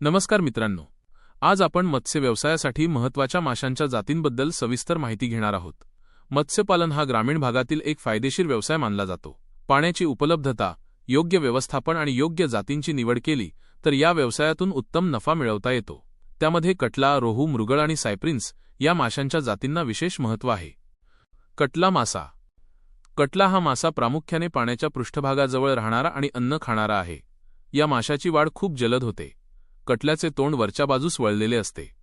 नमस्कार मित्रांनो. आज आपण मत्स्य व्यवसायासाठी महत्त्वाच्या माशांच्या जातींबद्दल सविस्तर माहिती घेणार आहोत. मत्स्यपालन हा ग्रामीण भागातील एक फायदेशीर व्यवसाय मानला जातो. पाण्याची उपलब्धता योग्य व्यवस्थापन आणि योग्य जातींची निवड केली तर या व्यवसायातून उत्तम नफा मिळवता येतो. त्यामध्ये कटला रोहू मृगळ आणि सायप्रिन्स या माशांच्या जातींना विशेष महत्त्व आहे. कटला मासा. कटला हा मासा प्रामुख्याने पाण्याच्या पृष्ठभागाजवळ राहणारा आणि अन्न खाणारा आहे. या माशाची वाढ खूप जलद होते. कटल्याचे तोंड वरच्या बाजूस वळलेले असते.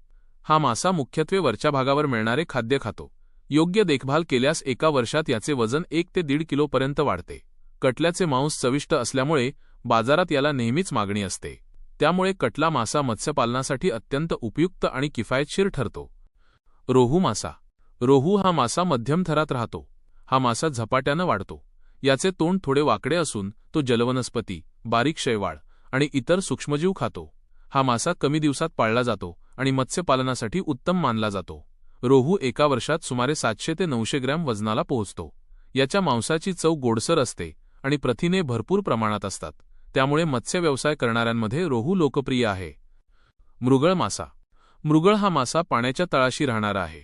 हा मासा मुख्यत्वे वरच्या भागावर मिळणारे खाद्य खातो. योग्य देखभाल केल्यास एका वर्षात याचे वजन एक ते दीड किलोपर्यंत वाढते. कटल्याचे मांस चविष्ट असल्यामुळे बाजारात याला नेहमीच मागणी असते. त्यामुळे कटला मासा मत्स्यपालनासाठी अत्यंत उपयुक्त आणि किफायतशीर ठरतो. रोहू मासा. रोहू हा मासा मध्यम थरात राहतो. हा मासा झपाट्यानं वाढतो. याचे तोंड थोडे वाकडे असून तो जलवनस्पती बारीक शैवाळ आणि इतर सूक्ष्मजीव खातो. हा मासा कमी दिवसात पाळला जातो आणि मत्स्यपालनासाठी उत्तम मानला जातो. रोहू एका वर्षात सुमारे सातशे ते नऊशे ग्रॅम वजनाला पोहोचतो. याच्या मांसाची चव गोडसर असते आणि प्रथिने भरपूर प्रमाणात असतात. त्यामुळे मत्स्य व्यवसाय करणाऱ्यांमध्ये रोहू लोकप्रिय आहे. मृगळ मासा. मृगळ हा मासा पाण्याच्या तळाशी राहणारा आहे.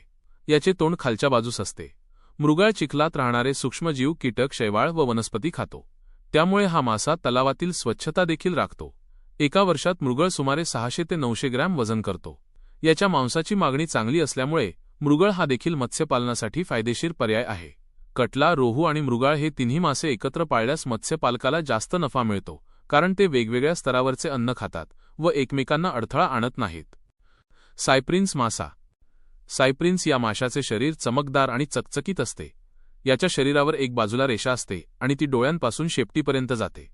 याचे तोंड खालच्या बाजूस असते. मृगाळ चिखलात राहणारे सूक्ष्मजीव कीटक शैवाळ व वनस्पती खातो. त्यामुळे हा मासा तलावातील स्वच्छता देखील राखतो. एका वर्षात मृगळ सुमारे सहाशे ते नऊशे ग्रॅम वजन करतो. याच्या मांसाची मागणी चांगली असल्यामुळे मृगळ हा देखील मत्स्यपालनासाठी फायदेशीर पर्याय आहे. कटला रोहू आणि मृगाळ हे तिन्ही मासे एकत्र पाळल्यास मत्स्यपालकाला जास्त नफा मिळतो कारण ते वेगवेगळ्या स्तरावरचे अन्न खातात व एकमेकांना अडथळा आणत नाहीत. सायप्रिन्स मासा. सायप्रिन्स या माशाचे शरीर चमकदार आणि चकचकीत असते. याच्या शरीरावर एक बाजूला रेषा असते आणि ती डोळ्यांपासून शेपटीपर्यंत जाते.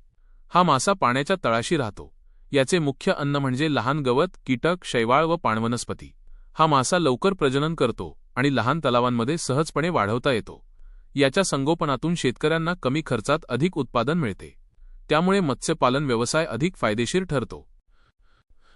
हा मासा पाण्याच्या तळाशी राहतो. याचे मुख्य अन्न म्हणजे लहान गवत कीटक शैवाळ व पाणवनस्पती. हा मासा लवकर प्रजनन करतो आणि लहान तलावांमध्ये सहजपणे वाढवता येतो. याच्या संगोपनातून शेतकऱ्यांना कमी खर्चात अधिक उत्पादन मिळते. त्यामुळे मत्स्यपालन व्यवसाय अधिक फायदेशीर ठरतो.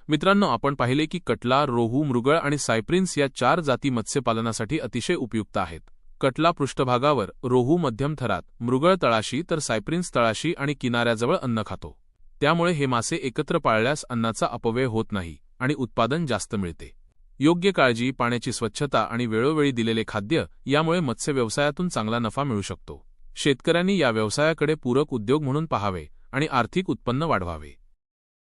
मित्रांनो आपण पाहिले की कटला रोहू मृगळ आणि सायप्रिन्स या चार जाती मत्स्यपालनासाठी अतिशय उपयुक्त आहेत. कटला पृष्ठभागावर रोहू मध्यम थरात मृगळ तळाशी तर सायप्रिन्स तळाशी आणि किनाऱ्याजवळ अन्न खातो. त्यामुळे हे मासे एकत्र पाळल्यास अन्नाचा अपव्यय होत नाही आणि उत्पादन जास्त मिळते. योग्य काळजी पाण्याची स्वच्छता आणि वेळोवेळी दिलेले खाद्य यामुळे मत्स्य व्यवसायातून चांगला नफा मिळू शकतो. शेतकऱ्यांनी या व्यवसायाकडे पूरक उद्योग म्हणून पाहावे आणि आर्थिक उत्पन्न वाढवावे.